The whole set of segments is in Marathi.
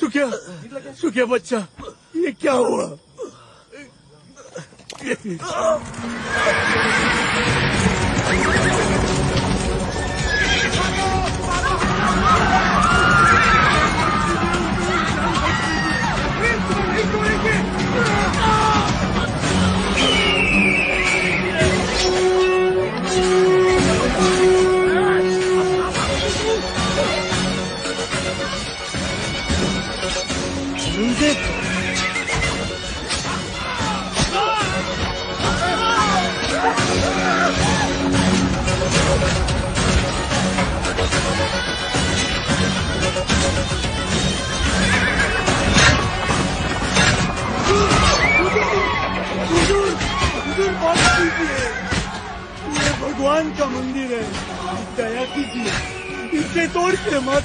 सुखिया सुखिया बच्चा ये क्या हुआ? कीजिए ये भगवान का मंदिर है। दया कीजिए। इसे तोड़ के मत।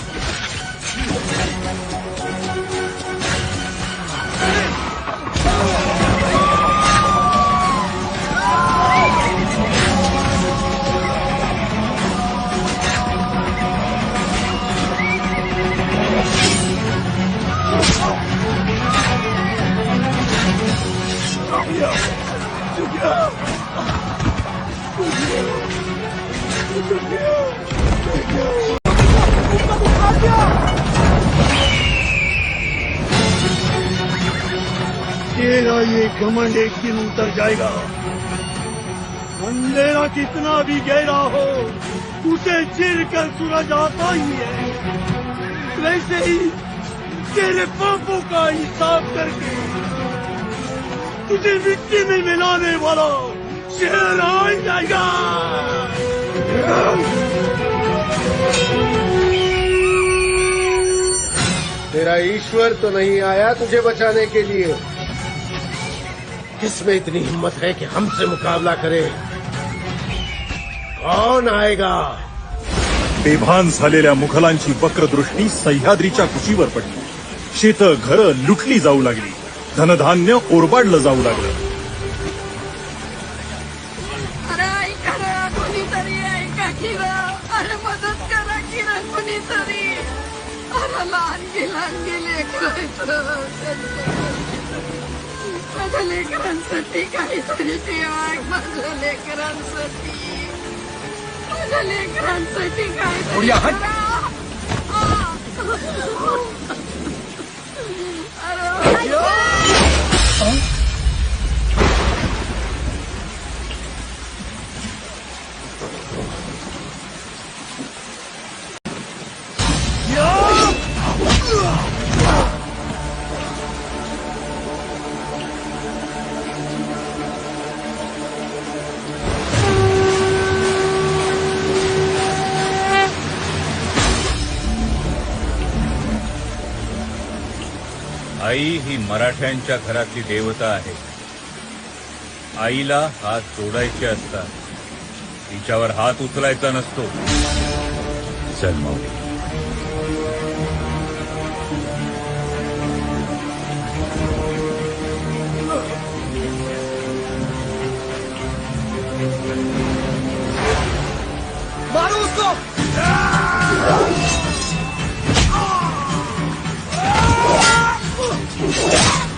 सुखिया तेरा ये घमंड एक दिन उतर जाएगा। अंधेरा कितना भी गहरा हो, उसे चिर कर सूरज आता ही है। वैसे ही तेरे पापों का हिसाब करके तुझे मिट्टी में मिलाने वाला शेर आ जाएगा। तेरा ईश्वर तो नहीं आया तुझे बचाने के लिए। किसमें इतनी हिम्मत है कि हमसे मुकाबला करे? कौन आएगा? बेभान झालेल्या मुघलांची वक्रदृष्टी सह्याद्रीच्या कुशीवर पडली. शेत घरं लुटली जाऊ लागली. धनधान्य ओरबाडलं जाऊ लागलं. गेले माझ्या लेकरांसाठी काहीतरी ठेवा माझ्या लेकरांसाठी माझ्या लेकरांसाठी काहीतरी आई ही मराठ्यांच्या घरातली देवता आहे. आईला हात जोडायचे असतात. तिच्यावर हात उचलायचा नसतो. जन्मावली मारो Yeah.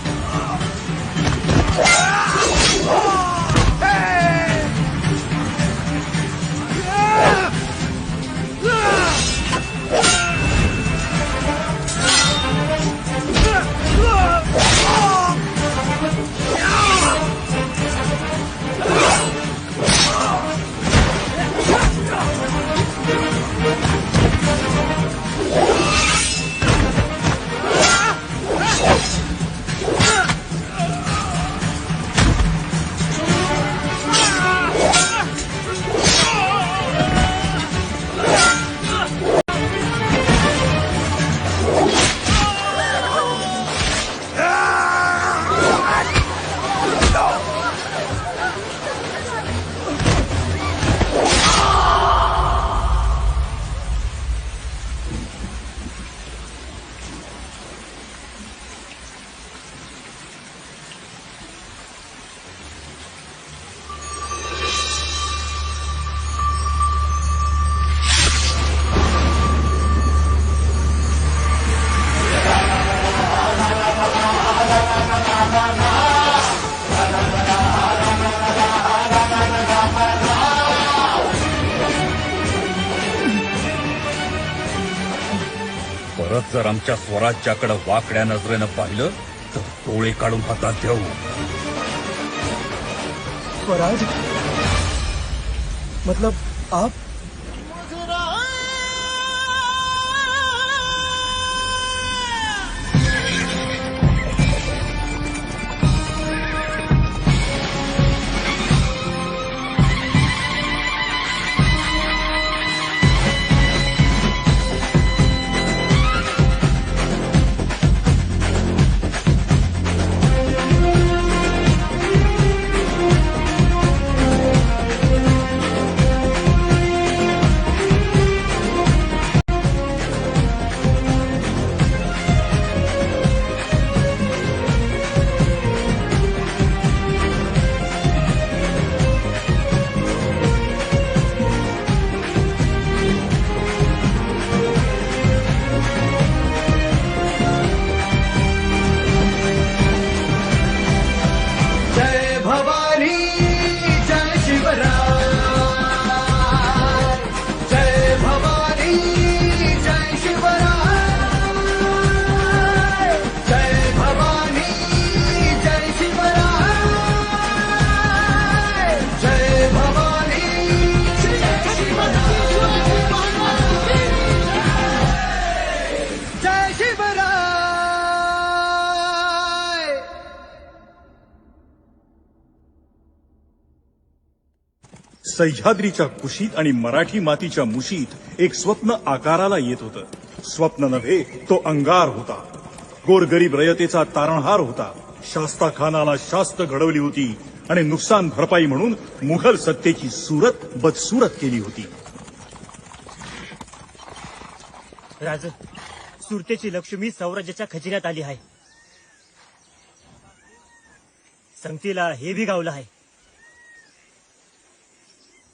त्यांच्या स्वराज्याकडे वाकड्या नजरेनं पाहिलं तर डोळे काढून हातात देऊ स्वराज? मतलब आप जय सह्याद्रीच्या कुशीत आणि मराठी मातीच्या मुशीत एक स्वप्न आकाराला येत होतं. स्वप्न नव्हे तो अंगार होता. गोरगरीब रयतेचा तारणहार होता. शास्ता खानाला शास्त घडवली होती आणि नुकसान भरपाई म्हणून मुघल सत्तेची सुरत बदसुरत केली होती. राज सुरतेची लक्ष्मी सौराज्याच्या खजिन्यात आली आहे. संगतीला हे बी गावलं आहे.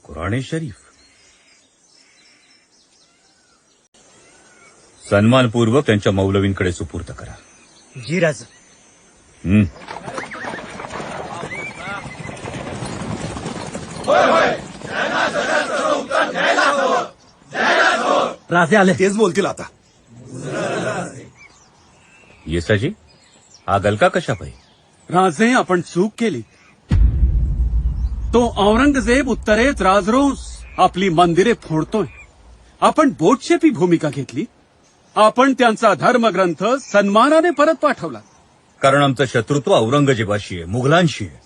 कुराणे शरीफ. सन्मानपूर्वक त्यांच्या मौलवींकडे सुपूर्द करा. जी राज. राजे आले. तेच बोलतील आता. येसाजी हा गलका कशा पाई राजे आपण चूक केली. तो औरंगजेब उत्तरेत राजरोस आपली मंदिरे फोडतोय. आपण बोटशेपी भूमिका घेतली. आपण त्यांचा धर्मग्रंथ सन्मानाने परत पाठवला. कारण आमचं शत्रुत्व औरंगजेबाशी आहे मुघलांशी आहे.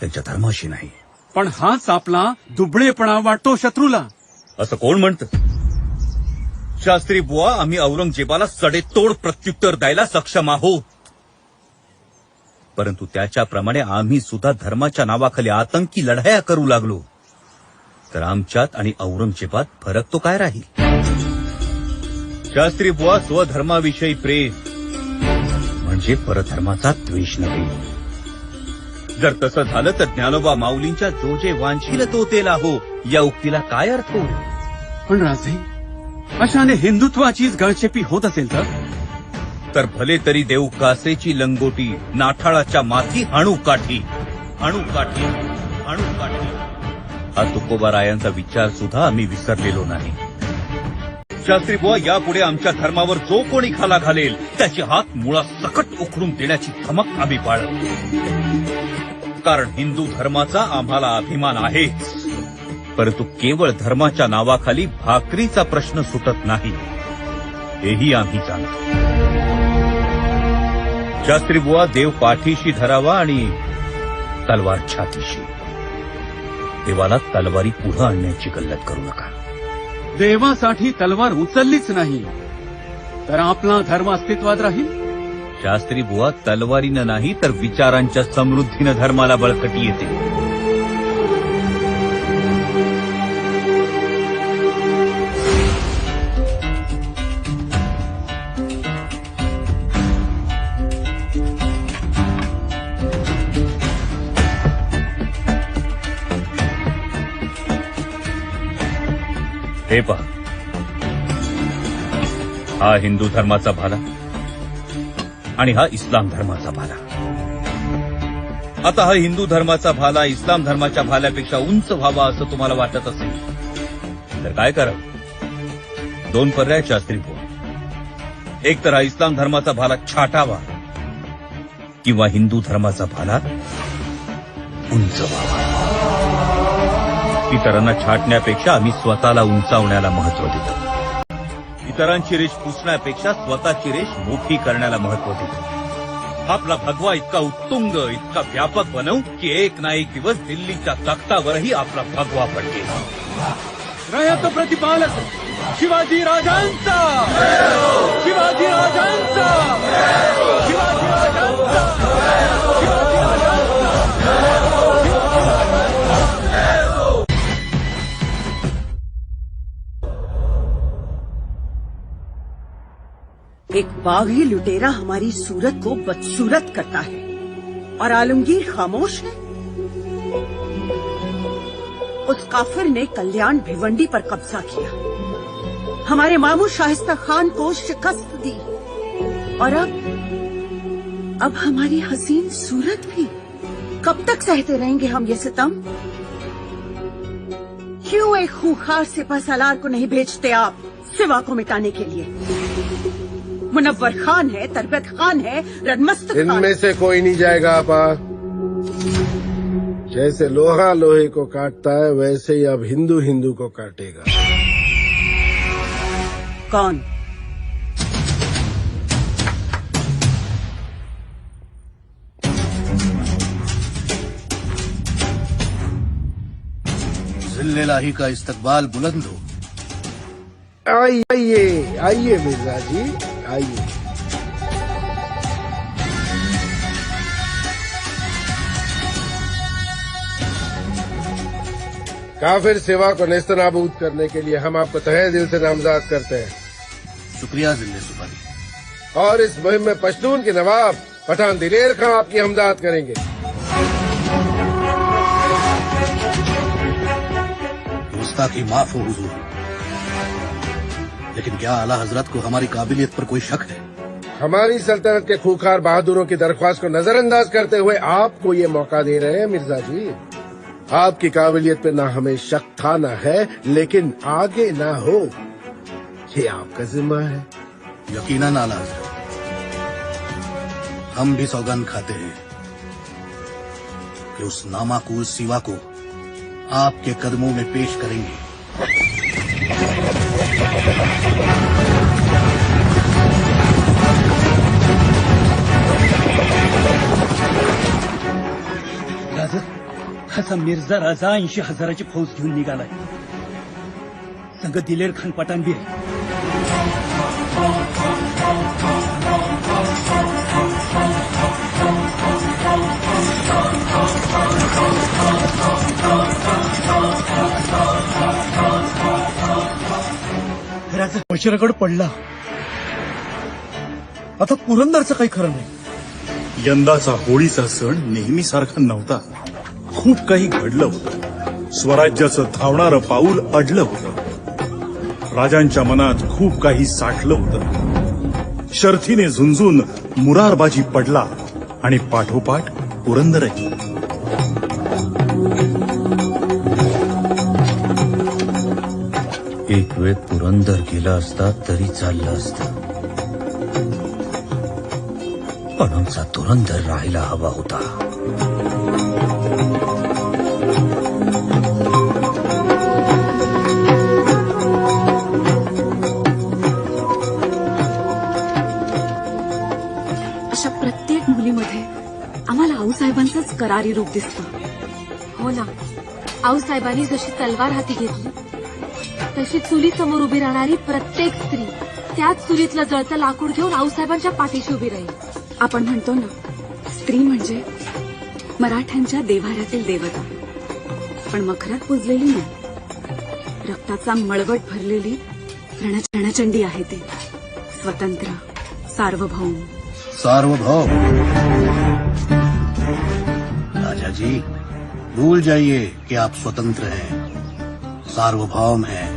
त्यांच्या धर्माशी नाही. पण हाच आपला दुबळेपणा वाटतो शत्रूला. असं कोण म्हणतं? शास्त्री बुवा आम्ही औरंगजेबाला सडेतोड प्रत्युत्तर द्यायला सक्षम आहोत. परंतु त्याच्याप्रमाणे आम्ही सुद्धा धर्माच्या नावाखाली आतंकी लढाया करू लागलो. तर आमच्यात आणि औरंगजेबात फरक तो काय राहील? शास्त्री बुवा स्वधर्माविषयी प्रेम. म्हणजे परधर्माचा द्वेष नव्हे. जर तसं झालं तर ज्ञानोबा माऊलींच्या जो जे वांछील तो तेला हो या उक्तीला काय अर्थ होईल पण राजे अशाने हिंदुत्वाचीच गळचेपी होत असेल तर? तर भले तरी देऊ कासेची लंगोटी नाठाळाच्या माथी हाणू काठी. हाणू काठी. हाणू काठी. हा तुकोबारायांचा विचार सुद्धा आम्ही विसरलेलो नाही. शास्त्री बुवा यापुढे आमच्या धर्मावर जो कोणी खाला घालेल त्याचे हात मुळा सकट उखडून देण्याची धमक आम्ही पाळत कारण हिंदू धर्माचा आम्हाला अभिमान आहे परंतु केवळ धर्माच्या नावाखाली भाकरीचा प्रश्न सुटत नाही. हेही आम्ही जाणतो. शास्त्री बुवा देव पाठीशी धरावा आणि तलवार छातीशी. देवाला तलवारी पुढं आणण्याची गल्लत करू नका. देवासाठी तलवार उचललीच नाही. तर आपला धर्म अस्तित्वात राहील? शास्त्री बुवा तलवारीनं नाही तर विचारांच्या समृद्धीनं धर्माला बळकटी येते. हे पहा. हा हिंदू धर्माचा भाला आणि हा इस्लाम धर्माचा भाला. आता हा हिंदू धर्माचा भाला इस्लाम धर्माच्या भाल्यापेक्षा उंच व्हावा असं तुम्हाला वाटत असेल तर काय करावं? दोन पर्याय शास्त्री बुवा. एक तर हा इस्लाम धर्माचा भाला छाटावा किंवा हिंदू धर्माचा भाला उंच व्हावा. इतरांना छाटण्यापेक्षा आम्ही स्वतःला उंचावण्याला महत्त्व देतो इतरांची रेष पुसण्यापेक्षा स्वतःची रेष मोठी करण्याला महत्त्व देतो आपला भगवा इतका उत्तुंग इतका व्यापक बनवू की एक ना एक दिवस दिल्लीच्या तख्तावरही आपला भगवा पडकेल रयत प्रतिपालक शिवाजी शिवाजी राजांचा! शिवाजी राजांचा! शिवाजी राजांचा! एक बागी लुटेरा हमारी सूरत को बदसूरत करता है और आलमगीर खामोश है। उस काफिर ने कल्याण भिवंडी पर कब्जा किया। हमारे मामू शाहिस्ता खान को शिकस्त दी। और अब अब हमारी हसीन सूरत भी। कब तक सहते रहेंगे हम ये सितम? क्यों एक खूखार सिपा सलार को नहीं भेजते आप सिवा को मिटाने के लिए? मुनव्वर खान है तरबत खान है रदमस्त खान। इनमें से कोई नहीं जाएगा आपा। जैसे लोहा लोहे को काटता है वैसे ही अब हिंदू हिंदू को काटेगा। कौन? जिल्लेलाही का इस्तकबाल बुलंद हो। आइए आइए आइए मिर्ज़ा जी। आइए। काफिर सेवा को नेस्तनाबूद करने के लिए हम आपको तहे दिल से नामजाद करते हैं। शुक्रिया ज़िले सुपारी। और इस मुहिम में पश्तून के नवाब पठान दिलेर खां आपकी हमदाद करेंगे। गुस्ताखी माफ़ हो हुजूर। लेकिन क्या आला हज़रत को हमारी काबिलियत पर कोई शक है? हमारी सल्तनत के खूखार बहादुरों की दरख्वास्त को नजरअंदाज करते हुए आपको ये मौका दे रहे हैं मिर्ज़ा जी। आपकी काबिलियत पे ना हमें शक था ना है लेकिन आगे ना हो ये आपका जिम्मा है। यकीनन आला हज़रत हम भी सौगंध खाते हैं कि उस नामाकूल सिवा को आपके कदमों में पेश करेंगे। राजा असा मिर्झा राजा ऐंशी हजाराची फौज घेऊन निघालाय. संग दिलेर खान पठाण बी आहे. राजा पडला. आता पुरंदरचं काही खरं नाही. यंदाचा होळीचा सण नेहमीसारखा नव्हता. खूप काही घडलं होतं. स्वराज्याचं धावणारं पाऊल अडलं होतं. राजांच्या मनात खूप काही साठलं होतं. शर्थीने झुंजून मुरारबाजी पडला आणि पाठोपाठ पुरंदरही. एक वेळ पुरंदर गेला असता तरी चाललं असतं. पण आमचा धुरंदर राहायला हवा होता. अशा प्रत्येक मुलीमध्ये आम्हाला आऊसाहेबांचंच करारी रूप दिसतं. हो ना. आऊसाहेबांनी जशी तलवार हाती घेतली तशी चुलीसमोर उभी राहणारी प्रत्येक स्त्री त्याच चुलीतलं जळतं लाकूड घेऊन आऊसाहेबांच्या पाठीशी उभी राहील. आपण म्हणतो ना स्त्री म्हणजे मराठ्यांच्या देव्हाऱ्यातील देवता. पण मखरात पुजलेली नाही. रक्ताचा मळवट भरलेली रणचंडी आहे ती. स्वतंत्र सार्वभौम. सार्वभौम. राजा जी भूल जाइए कि आप स्वतंत्र हैं सार्वभौम हैं।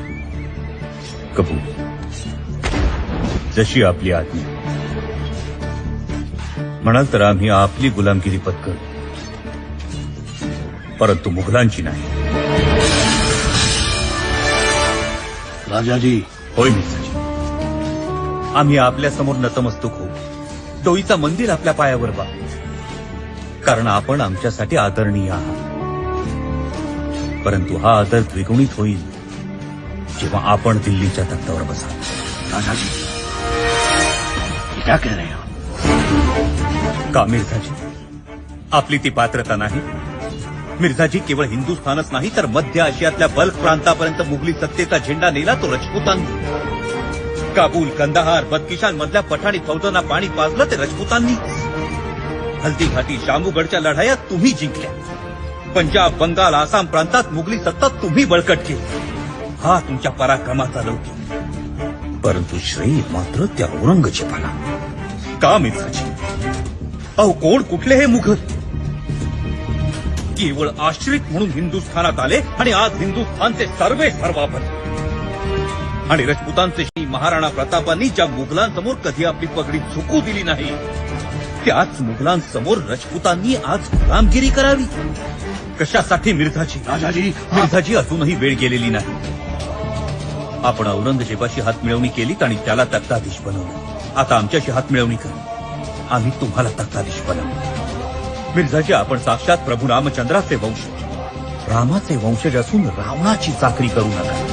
कबूल जशी आपली आज्ञा म्हणाल तर आम्ही आपली गुलामगिरी पत्करू. परंतु मुघलांची नाही. राजा जी होय मित्राजी. आम्ही आपल्यासमोर नतमस्तक होऊ. डोईचा मंदिर आपल्या पायावर बा. कारण आपण आमच्यासाठी आदरणीय आहात. परंतु हा आदर द्विगुणित होईल. जेव्हा आपण दिल्लीच्या तख्तावर ये क्या कह रहे हैं? का मिर्झाजी? आपली ती पात्रता नाही? मिर्झाजी केवळ हिंदुस्थानच नाही तर मध्य आशियातल्या बल्क प्रांतापर्यंत मुघली सत्तेचा झेंडा नेला तो रजपुतांनी. काबूल कंदाहार बदकिशान मधल्या पठाणी फौजांना पाणी पाजलं ते रजपुतांनी. हल्दीघाटी शामूगडच्या लढाया तुम्ही जिंकल्या. पंजाब बंगाल आसाम प्रांतात मुघली सत्ता तुम्ही बळकट केली. हा तुमच्या पराक्रमाचा लौकिक परंतु श्रेय मात्र त्या औरंगजेबाला. का मिर्झाजी अहो कोण कुठले हे मुघल? केवळ आश्रित म्हणून हिंदुस्थानात आले आणि आज हिंदुस्थानचे सर्वे सर्वा आणि राजपुतांचे श्री महाराणा प्रतापांनी ज्या मुघलांसमोर कधी आपली पगडी झुकू दिली नाही त्याच मुघलांसमोर राजपुतांनी आज गुलामगिरी करावी. कशासाठी मिर्झाजी? राजाजी मिर्झाजी अजूनही वेळ गेलेली नाही. आपण औरंगजेबाशी हात मिळवणी केलीत आणि त्याला तख्ताधीश बनवलं. आता आमच्याशी हात मिळवणी आम्ही तुम्हाला तख्ताधीश बनवू. मिर्झाजी आपण साक्षात प्रभू रामचंद्राचे वंशज रामाचे वंशज असून रावणाची चाकरी करू नका.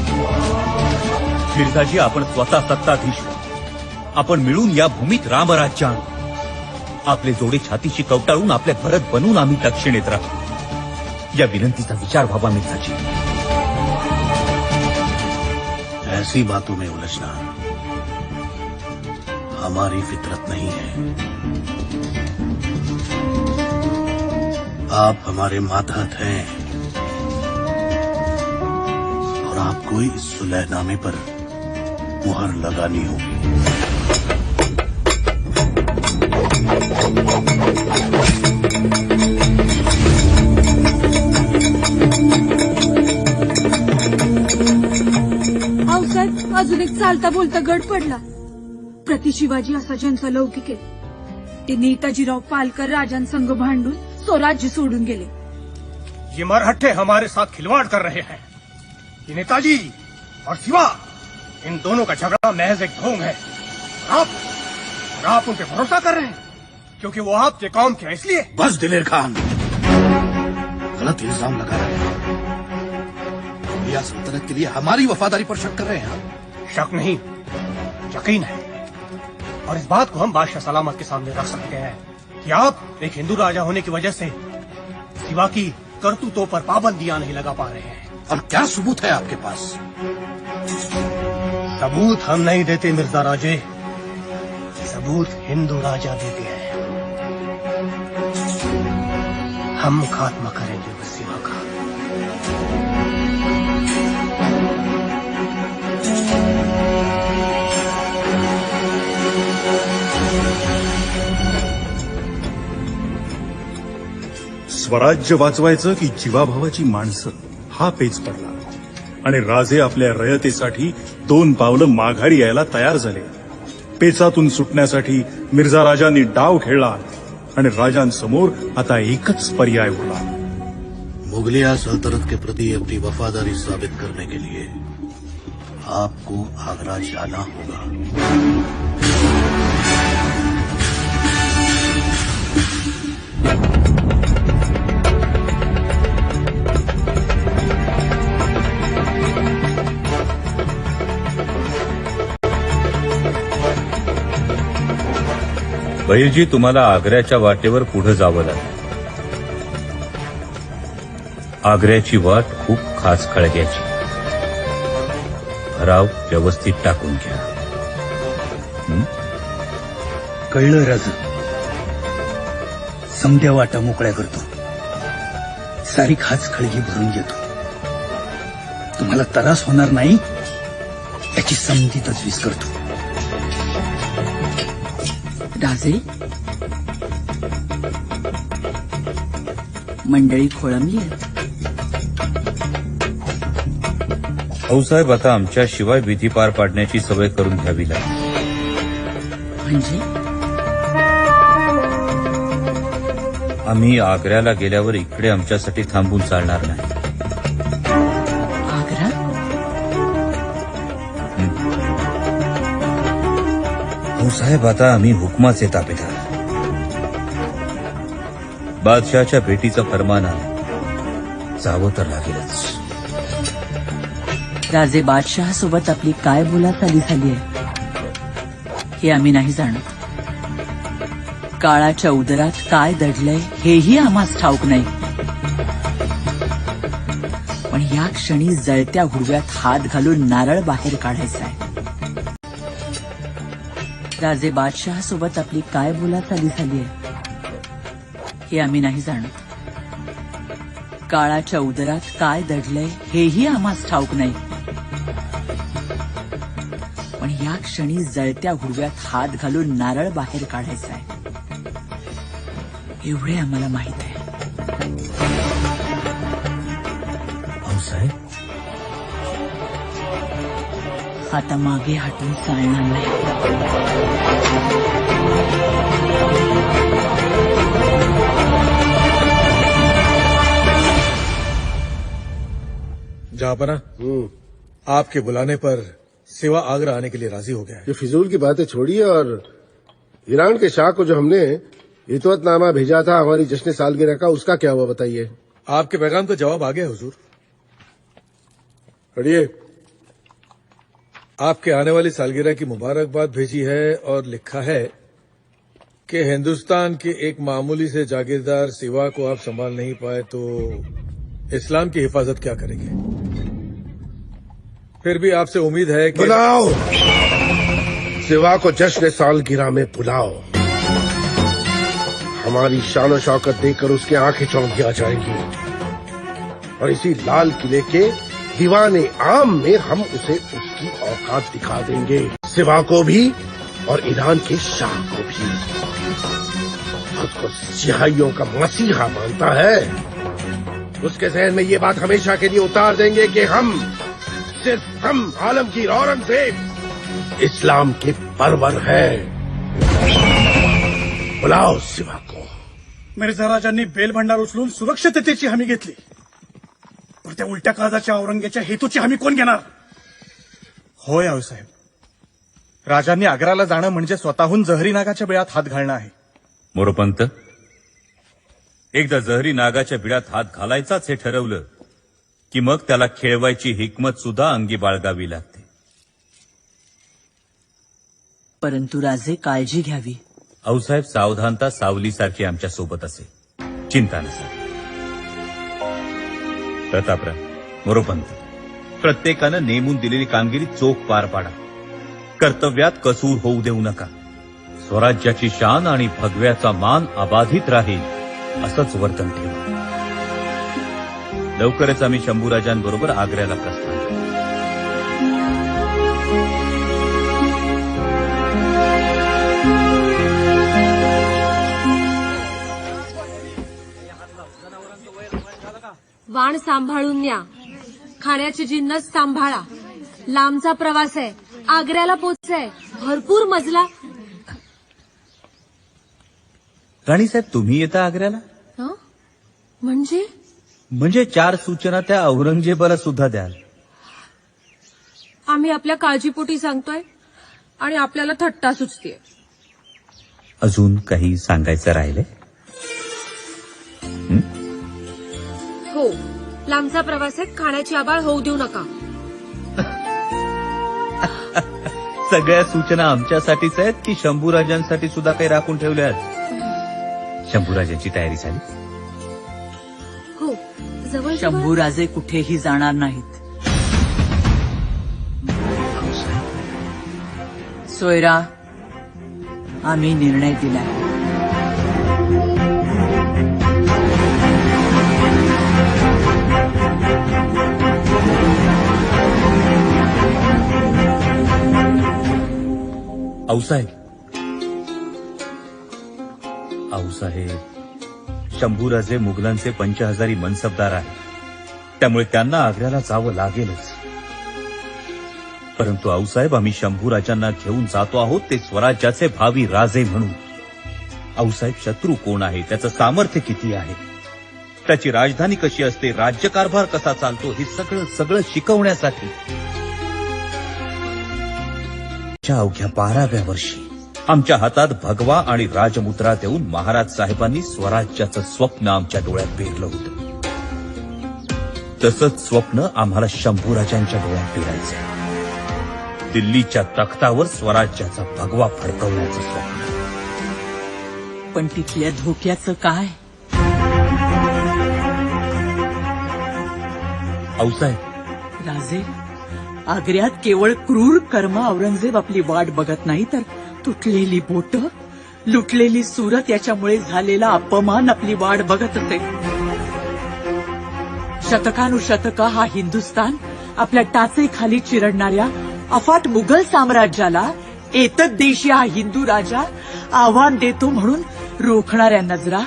मिर्झाजी आपण स्वतः सत्ताधीश. आपण मिळून या भूमीत रामराज्य आणू. आपले जोडे छातीशी कवटाळून आपल्या भरत बनून आम्ही दक्षिणेत राहू. या विनंतीचा विचार व्हावा मिर्झाजी. ऐसी बातों में उलझना हमारी फितरत नहीं है। आप हमारे मातहत हैं और आपको इस सुलहनामे पर मुहर लगानी होगी। चालता बोलता गड पडला. प्रति शिवाजी असा ज्यांचा लौकिक आहे. ते नेताजीराव पालकर राजांसंग भांडून स्वराज्य सोडून गेले. ये मरहट्टे हमारे साथ खिलवाड़ कर रहे हैं. ये नेताजी और शिवा इन दोनों का झगड़ा महज एक ढोंग है. आप और आप उन पे भरोसा कर रहे हैं क्योंकि वो आपके कौम के इसलिए। बस दिलेर खान। गलत इल्ज़ाम लगा रहे हैं। सल्तनत के लिए हमारी वफादारी पर शक कर रहे हैं आप शक नहीं यकीन है। और इस बात को हम बादशाह सलामत के सामने रख सकते हैं कि आप एक हिंदू राजा होने की वजह से सिवा की करतूतों पर पाबंदियाँ नहीं लगा पा रहे हैं। और क्या सबूत है आपके पास? सबूत हम नहीं देते मिर्ज़ा राजे। सबूत हिंदू राजा देते हैं। हम खात्मा करेंगे। स्वराज्य वाचवायचं की जीवाभावाची माणसं? हा पेच पडला. आणि राजे आपल्या रयतेसाठी दोन पावलं माघारी यायला तयार झाले. पेचातून सुटण्यासाठी मिर्झा राजांनी डाव खेळला आणि राजांसमोर आता एकच पर्याय उरला. मुगलिया सल्तनत के प्रति अपनी वफादारी साबित करने के लिए आपको आगरा जाना बैलजी तुम्हाला आग्र्याच्या वाटेवर पुढे जावं लागेल. आग्र्याची वाट खूप खास खळग्याची. भराव व्यवस्थित टाकून घ्या. कळलं राज. समद्या वाटा मोकळ्या करतो. सारी खास खळगी भरून घेतो. तुम्हाला त्रास होणार नाही याची समधी तजवीज करतो राजे मंडळी खोळंबली भाऊसाहेब आता आमच्या शिवाय विधी पार पाडण्याची सवय करून घ्यावी लागेल. म्हणजे? आम्ही आग्र्याला गेल्यावर इकडे आमच्यासाठी थांबून चालणार नाही. भाऊसाहेब आता आम्ही हुकमाचे ताबेदार बादशहाच्या भेटीचं फरमान आलं. जावं तर लागेलच. राजे बादशहासोबत आपली काय बोलाचाली झाली आहे? हे आम्ही नाही जाणत. काळाच्या उदरात काय दडलंय हेही आम्हाच ठाऊक नाही. पण या क्षणी जळत्या हुडव्यात हात घालून नारळ बाहेर काढायचा आहे. राजे बादशहा सोबत आपली काय बोलाचाली झाली आहे? हे आम्ही नाही जाणत. काळाच्या उदरात काय दडलंय हेही आम्हाच ठाऊक नाही. पण या क्षणी जळत्या हुव्यात हात घालून नारळ बाहेर काढायचा आहे. एवढे आम्हाला माहीत आहे. आता मागे हटून चालणार नाही जहापना हम्म, आपके बुलाने पर सिवा आगरा आने के लिए राज़ी हो गया। है ये फिजूल की बातें छोड़िए और ईरान के शाह को जो हमने इतवतनामा भेजा था हमारी जश्न सालगिरह का उसका क्या हुआ बताइए। आपके पैगाम का जवाब आ गया हुजूर। पढ़िए। आपके आने वाली सालगिरह की मुबारकबाद भेजी है और लिखा है कि हिंदुस्तान के एक मामूली से जागीरदार सिवा को आप संभाल नहीं पाए तो इस्लाम की हिफाजत क्या करेंगे? फिर भी आपसे उम्मीद है कि बुलाओ। सिवा को जश्न सालगिरह में बुलाओ। हमारी शान शौकत देखकर उसकी आँखें चौंकी जाएँगी। और इसी लाल किले के दीवाने आम में हम उसे उसकी औकात दिखा देंगे। सिवा को भी और ईरान के शाह को भी। खुद को सिहाइयों का मसीहा मानता है। उसके जहन में ये बात हमेशा के लिए उतार देंगे कि हम सिर्फ़ हम आलम की औरंगज़ेब इस्लाम के परवर है। बुलाओ सिवा को। मिर्झा राजांनी बेलभंडार उचलून सुरक्षिततेची हमी घेतली पण त्या उलट्या काळजाच्या औरंग्याच्या हेतूची हमी कोण घेणार? होय आऊसाहेब. राजांनी आग्राला जाणं म्हणजे स्वतःहून जहरी नागाच्या बिळात हात घालणं आहे. मोरोपंत एकदा जहरी नागाच्या बिळात हात घालायचाच हे ठरवलं की मग त्याला खेळवायची हिकमत सुद्धा अंगी बाळगावी लागते. परंतु राजे काळजी घ्यावी. आऊसाहेब सावधानता सावलीसारखी आमच्यासोबत असे. चिंता नसा प्रतापराव मोरोपंत प्रत्येकानं नेमून दिलेली कामगिरी चोख पार पाडा. कर्तव्यात कसूर होऊ देऊ नका. स्वराज्याची शान आणि भगव्याचा मान अबाधित राहील असंच वर्तन ठेवा. लवकरच आम्ही शंभूराजांबरोबर आग्र्याला प्रस्थान वाण सांभाळून न्या. खाण्याचे जिन्नस सांभाळा. लांबचा प्रवास आहे. आग्र्याला पोचाय. भरपूर मजला. राणीसाहेब तुम्ही येता आग्र्याला? हं? म्हणजे? म्हणजे चार सूचना त्या औरंगजेबाला सुद्धा द्याल. आम्ही आपल्या काळजीपोटी सांगतोय आणि आपल्याला थट्टा सुचतीये. अजून काही सांगायचं राहिले हो. लांबचा प्रवास आहे खाण्याची आबाळ होऊ देऊ नका. सगळ्या सूचना आमच्यासाठीच आहेत की शंभूराजांसाठी सुद्धा काही राखून ठेवल्या आहेत? शंभूराजांची तयारी झाली? हो. जवळ शंभू राजे कुठेही जाणार नाहीत. सोयरा आम्ही निर्णय दिलाय. आऊसाहेब आऊसाहेब शंभूराजे मुघलांचे पंचहजारी मनसबदार आहेत. त्यामुळे त्यांना आग्र्याला जावं लागेलच. परंतु आऊसाहेब आम्ही शंभूराजांना घेऊन जातो आहोत ते स्वराज्याचे भावी राजे म्हणून. आऊसाहेब शत्रू कोण आहे त्याचं सामर्थ्य किती आहे? त्याची राजधानी कशी असते राज्यकारभार कसा चालतो हे सगळं सगळं शिकवण्यासाठी. च्या अवघ्या बाराव्या वर्षी आमच्या हातात भगवा आणि राजमुद्रा देऊन महाराज साहेबांनी स्वराज्याचं स्वप्न आमच्या डोळ्यात पेरलं होतं. तसंच स्वप्न आम्हाला शंभूराजांच्या डोळ्यात पेरायचं दिल्लीच्या तख्तावर स्वराज्याचा भगवा फडकवण्याचं स्वप्न. पण तिथल्या धोक्याचं काय? औसाहेब राजे आग्र्यात केवळ क्रूर कर्म औरंगजेब आपली वाट बघत नाही तर तुटलेली बोट लुटलेली सुरत याच्यामुळे झालेला अपमान आपली वाट बघत होते. शतकानुशतक हा हिंदुस्तान आपल्या टाचेखाली चिरडणाऱ्या अफाट मुघल साम्राज्याला एकच देशी हा हिंदू राजा आव्हान देतो म्हणून रोखणाऱ्या नजरा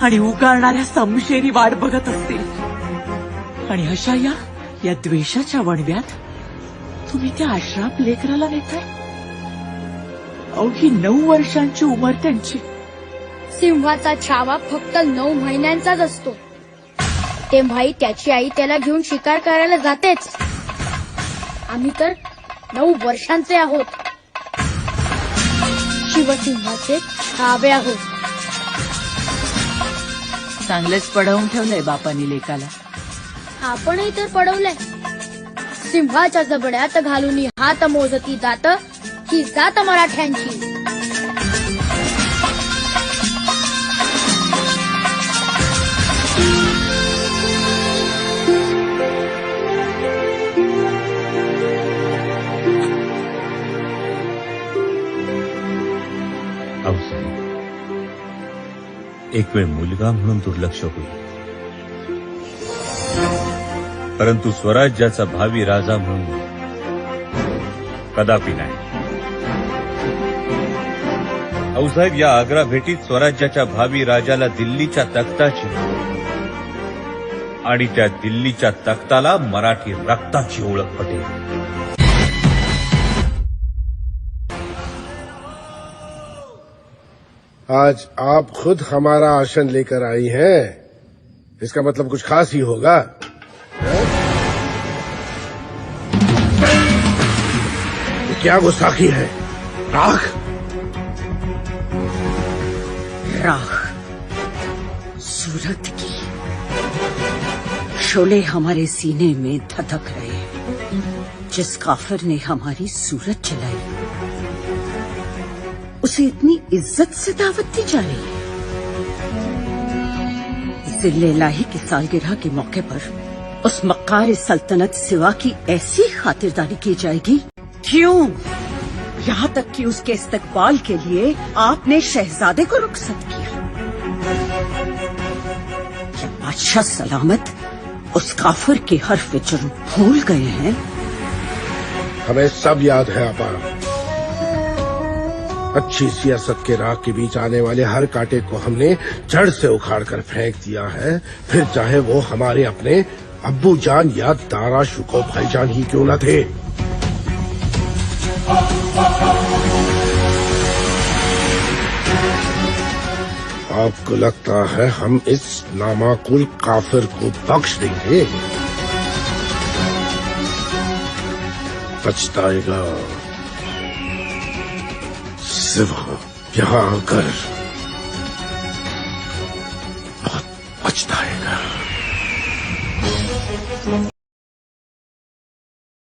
आणि उगारणाऱ्या समशेरी वाट बघत असते आणि अशा या या द्वेषाच्या वणव्यात तुम्ही त्या आश्राप लेकराला नेताय? अवघी नऊ वर्षांची उमर त्यांची. सिंहाचा छावा फक्त नऊ महिन्यांचाच असतो. तेव्हाही त्याची आई त्याला घेऊन शिकार करायला जातेच. आम्ही तर नऊ वर्षांचे आहोत. शिवसिंहाचे छावे आहोत. चांगलेच पडवून ठेवलंय बापानी लेकाला. आपणही तर पडवलंय सिंहाच्या जबड्यात घालून हात मोजती जात ही जात मराठ्यांची. एक वेळ मुलगा म्हणून दुर्लक्ष होईल. परंतु स्वराज्याचा भावी राजा म्हणून कदापि नाही. औसाहेब या आग्रा भेटीत स्वराज्याच्या भावी राजाला दिल्लीच्या तख्ताची आणि त्या दिल्लीच्या तख्ताला मराठी रक्ताची ओळख पटेल. आज आप खुद हमारा आसन लेकर आई हैं। इसका मतलब कुछ खास ही होगा। क्या गुस्ताखी है? राख। राख। सूरत की शोले हमारे सीने में धधक रहे हैं, जिस काफिर ने हमारी सूरत चलाई उसे इतनी इज़्ज़त से दावत दी जा रही है। ज़िले लाही की सालगिरह के मौके पर उस मक्कार सल्तनत सिवा की ऐसी खातिरदारी की जाएगी क्यों? यहाँ तक कि उसके इस्तकबाल के लिए आपने शहजादे को रुखसत किया। बादशाह सलामत उस काफिर के हर जुर्म भूल गए हैं, हमें सब याद है आपा अच्छी सियासत के राह के बीच आने वाले हर कांटे को हमने जड़ से उखाड़ कर फेंक दिया है। फिर चाहे वो हमारे अपने अब्बू जान या दारा शुको भाईजान ही क्यों न थे। आपको लगता है हम इस नामाकुल काफिर को बख्श देंगे? पछताएगा। सिवा यहाँ आकर